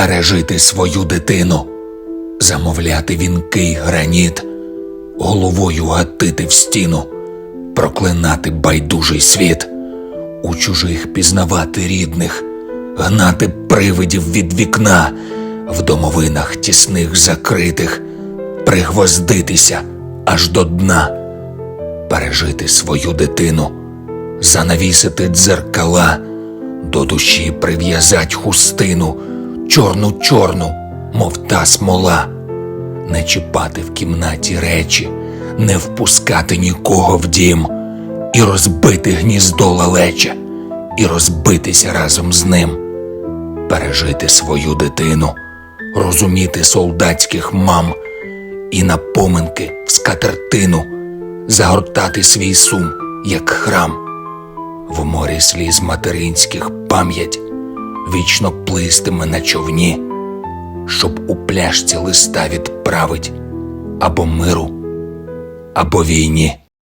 пережити свою дитину, замовляти вінки й граніт, головою гатити в стіну, проклинати байдужий світ, у чужих пізнавати рідних, гнати привидів від вікна, в домовинах тісних закритих, пригвоздитися аж до дна, пережити свою дитину, занавісити дзеркала, до душі прив'язать хустину, чорну чорну, мов та смола, не чіпати в кімнаті речі, не впускати нікого в дім, і розбити гніздо лалече, і розбитися разом з ним, пережити свою дитину, розуміти солдатських мам і на поминки в скатертину загортати свій сум, як храм, в морі сліз материнських пам'ять вічно плистиме на човні, щоб у пляшці листа відправить або миру, або війні.